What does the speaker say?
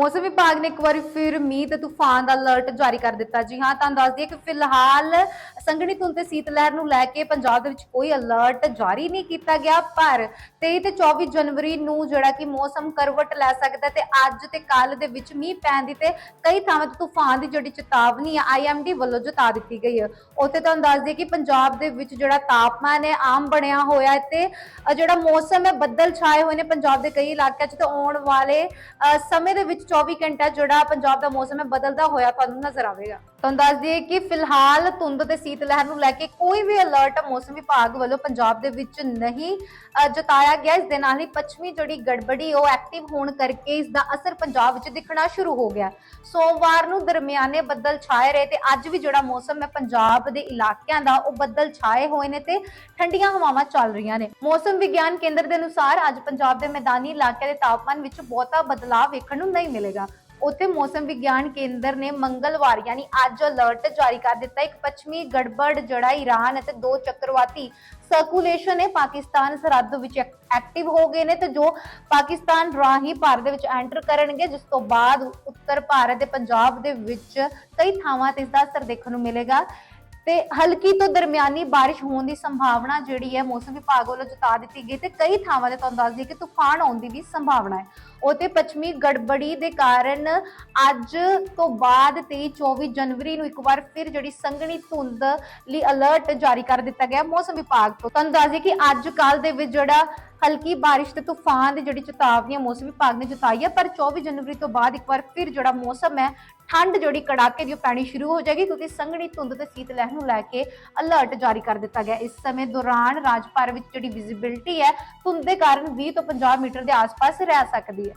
ਮੌਸਮ ਵਿਭਾਗ ਨੇ ਇੱਕ ਵਾਰੀ ਫਿਰ ਮੀਂਹ ਤੇ ਤੂਫਾਨ ਦਾ ਅਲਰਟ ਜਾਰੀ ਕਰ ਦਿੱਤਾ। ਜੀ ਹਾਂ, ਤੁਹਾਨੂੰ ਦੱਸ ਦਈਏ ਕਿ ਫਿਲਹਾਲ ਸੰਘਣੀ ਧੁੰਦ ਤੇ ਸੀਤ ਲਹਿਰ ਨੂੰ ਲੈ ਕੇ ਪੰਜਾਬ ਦੇ ਵਿੱਚ ਕੋਈ ਅਲਰਟ ਜਾਰੀ ਨਹੀਂ ਕੀਤਾ ਗਿਆ, ਪਰ 23 ਤੇ 24 ਜਨਵਰੀ ਨੂੰ ਜਿਹੜਾ ਕਿ ਮੌਸਮ ਕਰਵਟ ਲੈ ਸਕਦਾ ਹੈ ਤੇ ਅੱਜ ਤੇ ਕੱਲ ਦੇ ਵਿੱਚ ਮੀਂਹ ਪੈਣ ਦੀ ਤੇ ਕਈ ਥਾਵਾਂ ਤੇ ਤੂਫਾਨ ਦੀ ਜਿਹੜੀ ਚੇਤਾਵਨੀ ਹੈ ਆਈਐਮਡੀ ਵੱਲੋਂ ਜਤਾ ਦਿੱਤੀ ਗਈ ਹੈ। ਉੱਥੇ ਤੁਹਾਨੂੰ ਦੱਸ ਦਈਏ ਕਿ ਪੰਜਾਬ ਦੇ ਵਿੱਚ ਜਿਹੜਾ ਤਾਪਮਾਨ ਹੈ ਆਮ ਬਣਿਆ ਹੋਇਆ ਹੈ ਤੇ ਜਿਹੜਾ ਮੌਸਮ ਹੈ, ਬੱਦਲ ਛਾਏ ਹੋਏ ਨੇ ਪੰਜਾਬ ਦੇ ਕਈ ਇਲਾਕਿਆਂ 'ਚ ਤੇ ਆਉਣ ਵਾਲੇ ਸਮੇਂ ਦੇ ਵਿੱਚ 24 ਘੰਟਾ ਜਿਹੜਾ ਪੰਜਾਬ ਦਾ ਮੌਸਮ ਹੈ ਬਦਲਦਾ ਹੋਇਆ ਤੁਹਾਨੂੰ ਨਜ਼ਰ ਆਵੇਗਾ। ਤੁਹਾਨੂੰ ਦੱਸ ਦਈਏ ਕਿ ਫਿਲਹਾਲ ਧੁੰਦ ਤੇ ਸੀਤ ਲਹਿਰ ਨੂੰ ਲੈ ਕੇ ਕੋਈ ਵੀ ਅਲਰਟ ਮੌਸਮ ਵਿਭਾਗ ਵੱਲੋਂ ਪੰਜਾਬ ਦੇ ਵਿੱਚ ਨਹੀਂ ਜਤਾਇਆ ਗਿਆ। ਇਸ ਦੇ ਨਾਲ ਹੀ ਪੱਛਮੀ ਜਿਹੜੀ ਗੜਬੜੀ ਉਹ ਐਕਟਿਵ ਹੋਣ ਕਰਕੇ ਇਸ ਦਾ ਅਸਰ ਪੰਜਾਬ ਵਿੱਚ ਦਿਖਣਾ ਸ਼ੁਰੂ ਹੋ ਗਿਆ। ਸੋਮਵਾਰ ਨੂੰ ਦਰਮਿਆਨੇ ਬੱਦਲ ਛਾਏ ਰਹੇ ਤੇ ਅੱਜ ਵੀ ਜਿਹੜਾ ਮੌਸਮ ਹੈ ਪੰਜਾਬ ਦੇ ਇਲਾਕਿਆਂ ਦਾ ਉਹ ਬੱਦਲ ਛਾਏ ਹੋਏ ਨੇ ਤੇ ਠੰਡੀਆਂ ਹਵਾਵਾਂ ਚੱਲ ਰਹੀਆਂ ਨੇ। ਮੌਸਮ ਵਿਗਿਆਨ ਕੇਂਦਰ ਦੇ ਅਨੁਸਾਰ ਅੱਜ ਪੰਜਾਬ ਦੇ ਮੈਦਾਨੀ ਇਲਾਕਿਆਂ ਦੇ ਤਾਪਮਾਨ ਵਿੱਚ ਬਹੁਤਾ ਬਦਲਾਅ ਵੇਖਣ ਨੂੰ ਨਹੀਂ ਮਿਲਿਆ। ਮਿਲੇਗਾ। ਉੱਥੇ ਮੌਸਮ ਵਿਗਿਆਨ ਕੇਂਦਰ ਨੇ ਮੰਗਲਵਾਰ, ਯਾਨੀ ਅੱਜ ਅਲਰਟ ਜਾਰੀ ਕਰ ਦਿੱਤਾ। ਇੱਕ ਪੱਛਮੀ ਗੜਬੜ, ਜਿਹੜਾ ਈਰਾਨ ਅਤੇ ਦੋ ਚੱਕਰਵਾਤੀ ਸਰਕੂਲੇਸ਼ਨ ਹੈ ਪਾਕਿਸਤਾਨ ਸਰਹੱਦ ਵਿੱਚ ਐਕਟਿਵ ਹੋ ਗਏ ਨੇ ਤੇ ਜੋ ਪਾਕਿਸਤਾਨ ਰਾਹੀਂ ਭਾਰਤ ਦੇ ਵਿੱਚ ਐਂਟਰ ਕਰਨਗੇ, ਜਿਸ ਤੋਂ ਬਾਅਦ ਉੱਤਰ ਭਾਰਤ ਦੇ ਪੰਜਾਬ ਦੇ ਵਿੱਚ ਕਈ ਥਾਵਾਂ ਤੇ ਇਸ ਦਾ ਅਸਰ ਦੇਖਣ ਨੂੰ ਮਿਲੇਗਾ। ਤੇ ਹਲਕੀ ਤੋਂ ਦਰਮਿਆਨੀ ਬਾਰਿਸ਼ ਹੋਣ ਦੀ ਸੰਭਾਵਨਾ ਜਿਹੜੀ ਹੈ ਮੌਸਮ ਵਿਭਾਗ ਵੱਲੋਂ ਜਤਾ ਦਿੱਤੀ ਗਈ ਤੇ ਕਈ ਥਾਵਾਂ ਤੇ ਤੁਹਾਨੂੰ ਦੱਸ ਦਈਏ ਕਿ ਤੂਫਾਨ ਆਉਣ ਦੀ ਵੀ ਸੰਭਾਵਨਾ ਹੈ। ਉਤੇ ਪੱਛਮੀ ਗੜਬੜੀ ਦੇ ਕਾਰਨ ਅੱਜ ਤੋਂ ਬਾਅਦ 23 24 ਜਨਵਰੀ ਨੂੰ ਇੱਕ ਵਾਰ ਫਿਰ ਜਿਹੜੀ ਸੰਘਣੀ ਧੁੰਦ ਲਈ ਅਲਰਟ ਜਾਰੀ ਕਰ ਦਿੱਤਾ ਗਿਆ ਮੌਸਮ ਵਿਭਾਗ ਤੋਂ। ਤੁਹਾਨੂੰ ਦੱਸ ਦਈਏ ਕਿ ਅੱਜ ਕੱਲ ਦੇ ਵਿੱਚ ਜਿਹੜਾ ਹਲਕੀ ਬਾਰਿਸ਼ ਤੇ ਤੂਫਾਨ ਦੀ ਜਿਹੜੀ ਚੇਤਾਵਨੀ ਹੈ ਮੌਸਮ ਵਿਭਾਗ ਨੇ ਜਤਾਈ ਹੈ ਪਰ 24 ਜਨਵਰੀ ਤੋਂ ਬਾਅਦ ਇੱਕ ਵਾਰ ਫਿਰ ਜਿਹੜਾ ਮੌਸਮ ਹੈ, ਠੰਡ ਜਿਹੜੀ ਕੜਾਕੇ ਦੀ ਉਹ ਪੈਣੀ ਸ਼ੁਰੂ ਹੋ ਜਾਏਗੀ, ਕਿਉਂਕਿ ਸੰਘਣੀ ਧੁੰਦ ਤੇ ਸੀਤ ਲਹਿਰ ਨੂੰ ਲੈ ਕੇ ਅਲਰਟ ਜਾਰੀ ਕਰ ਦਿੱਤਾ ਗਿਆ। ਇਸ ਸਮੇਂ ਦੌਰਾਨ ਰਾਜ ਭਰ ਵਿੱਚ ਜਿਹੜੀ ਵਿਜ਼ਿਬਿਲਟੀ ਹੈ, ਧੁੰਦ ਦੇ ਕਾਰਨ 20 ਤੋਂ 50 ਮੀਟਰ ਦੇ ਆਸ-ਪਾਸ ਰਹਿ ਸਕਦੀ ਹੈ।